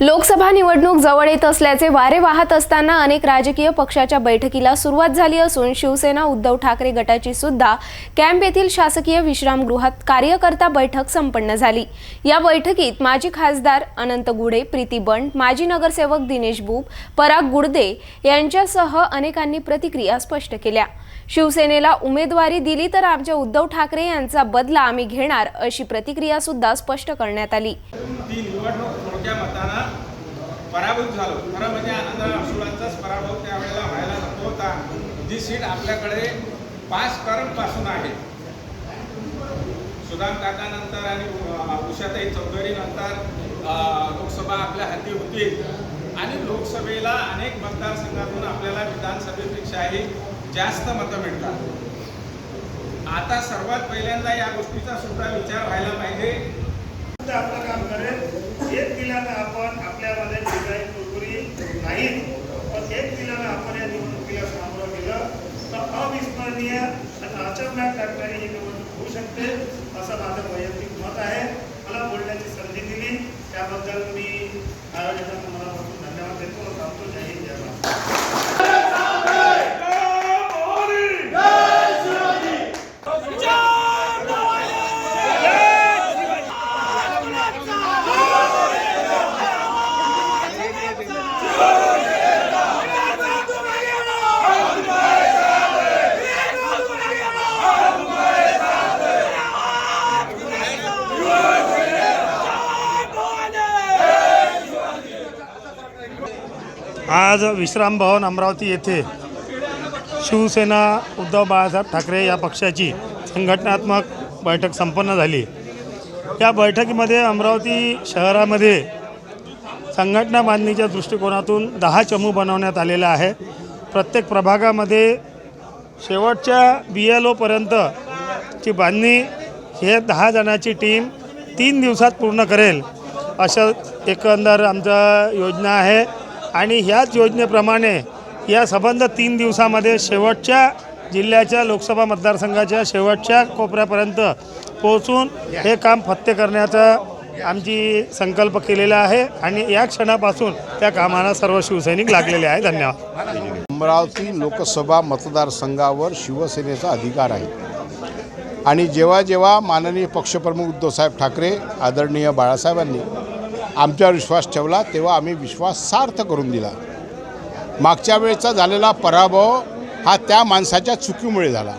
लोकसभा निवडणूक जवळ येत असल्याचे वारे वाहत असताना अनेक राजकीय पक्षाच्या बैठकीला सुरुवात झाली असून शिवसेना उद्धव ठाकरे गटाची सुद्धा कॅम्प येथील शासकीय विश्रामगृहात कार्यकर्ता बैठक संपन्न झाली. या बैठकीत माजी खासदार अनंत गुढे प्रीती बंड माजी नगरसेवक दिनेश बुब पराग गुडदे यांच्यासह अनेकांनी प्रतिक्रिया स्पष्ट केल्या. शिवसेनेला उमेदवारी दिली तर आमच्या उद्धव ठाकरे यांचा बदला आम्ही घेणार अशी प्रतिक्रिया सुद्धा स्पष्ट करण्यात आली. ती मतानं पराभूत झालो. खरं म्हणजे आनंद अडसुळांचाच पराभव त्यावेळेला व्हायला नको होता. जी सीट आपल्याकडे पाच टर्मपासून आहे. सुदाम काकानंतर आणि उषाताई चौधरी नंतर लोकसभा आपल्या हाती होती आणि लोकसभेला अनेक मतदारसंघातून आपल्याला विधानसभेपेक्षाही जास्त मतं मिळतात. आता सर्वात पहिल्यांदा या गोष्टीचा सुद्धा विचार व्हायला पाहिजे. आपलं काम एक दिल्यानं आपण आपल्यामध्ये जे काही कुरकुरी नाही पण एक दिल्यानं आपण या निवडणुकीला सामोरं गेलं तर अविस्मरणीय आणि अचंब्यात टाकणारी ही निवडणूक होऊ शकते असं माझं वैयक्तिक मत आहे. मला बोलण्याची संधी दिली. त्याबद्दल मी आज विश्राम भवन अमरावती येथे शिवसेना उद्धव बाळासाहेब ठाकरे या पक्षाची संघटनात्मक बैठक संपन्न झाली. या बैठकीमध्ये अमरावती शहरामध्ये संघटना बांधणीच्या दृष्टिकोनातून दहा चमू बनवण्यात आलेला आहे. प्रत्येक प्रभागामध्ये शेवटच्या बी एल ओपर्यंतची बांधणी हे दहा जणांची टीम तीन दिवसात पूर्ण करेल अशा एकंदर आमचं योजना आहे. आणि ह्याच योजनेप्रमाणे या संबंध तीन दिवसामध्ये शेवटच्या जिल्ह्याच्या लोकसभा मतदारसंघाच्या शेवटच्या कोपऱ्यापर्यंत पोहोचून हे काम फत्ते करण्याचा आमची संकल्प केलेला आहे आणि या क्षणापासून त्या कामाला सर्व शिवसैनिक लागलेले आहे धन्यवाद. अमरावती लोकसभा मतदारसंघावर शिवसेनेचा अधिकार आहे. आणि जेव्हा जेव्हा माननीय पक्षप्रमुख उद्धवसाहेब ठाकरे आदरणीय बाळासाहेबांनी आमच्यावर विश्वास ठेवला तेव्हा आम्ही विश्वास सार्थ करून दिला. मागच्या वेळेचा झालेला पराभव हा त्या माणसाच्या चुकीमुळे झाला.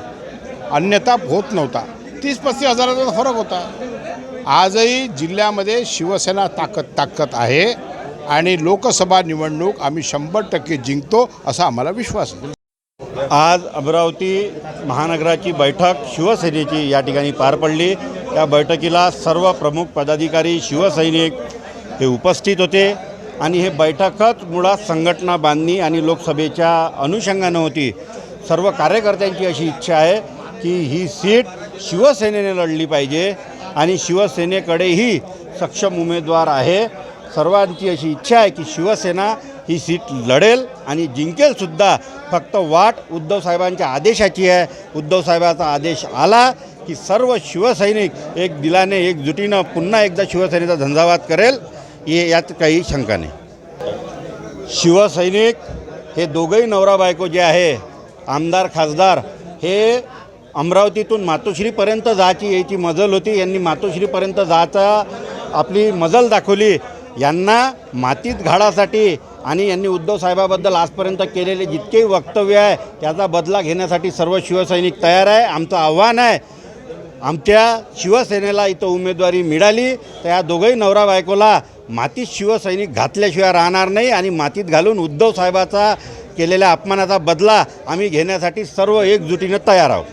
अन्यथा होत नव्हता. तीस पस्तीस हजाराचा फरक होता. आजही जिल्ह्यामध्ये शिवसेना ताकद ताकद आहे आणि लोकसभा निवडणूक आम्ही शंभर टक्के जिंकतो असा आम्हाला विश्वास आहे. आज अमरावती महानगराची बैठक शिवसेनेची या ठिकाणी पार पडली. त्या बैठकीला सर्व प्रमुख पदाधिकारी शिवसैनिक हे उपस्थित होते आणि हे बैठकच मुळात संघटना बांधणी आणि लोकसभेच्या अनुषंगानं होती. सर्व कार्यकर्त्यांची अशी इच्छा आहे की ही सीट शिवसेनेने लढली पाहिजे आणि शिवसेनेकडेही सक्षम उमेदवार आहे. सर्वांची अशी इच्छा आहे की शिवसेना ही सीट लढेल आणि जिंकेलसुद्धा फक्त वाट उद्धवसाहेबांच्या आदेशाची आहे. उद्धवसाहेबाचा आदेश आला की सर्व शिवसैनिक एक दिलाने एकजुटीनं पुन्हा एकदा शिवसेनेचा झंझावात करेल. ये यात काही शंका नाही. शिवसैनिक हे दोघंही नवरा बायको जे आहे आमदार खासदार हे अमरावतीतून मातोश्रीपर्यंत जायची यायची मजल होती. यांनी मातोश्रीपर्यंत जायचा आपली मजल दाखवली. यांना मातीत घाडासाठी आणि यांनी उद्धव साहेबाबद्दल आजपर्यंत केलेले जितकेही वक्तव्य आहे त्याचा बदला घेण्यासाठी सर्व शिवसैनिक तयार आहे. आमचं आव्हान आहे आमच्या शिवसेनेला इथं उमेदवारी मिळाली. तर या दोघंही नवरा बायकोला मातीत शिवसैनिक घातल्याशिवाय राहणार नाही आणि मातीत घालून उद्धव साहेबाचा केलेल्या अपमानाचा बदला आम्ही घेण्यासाठी सर्व एकजुटीनं तयार आहोत.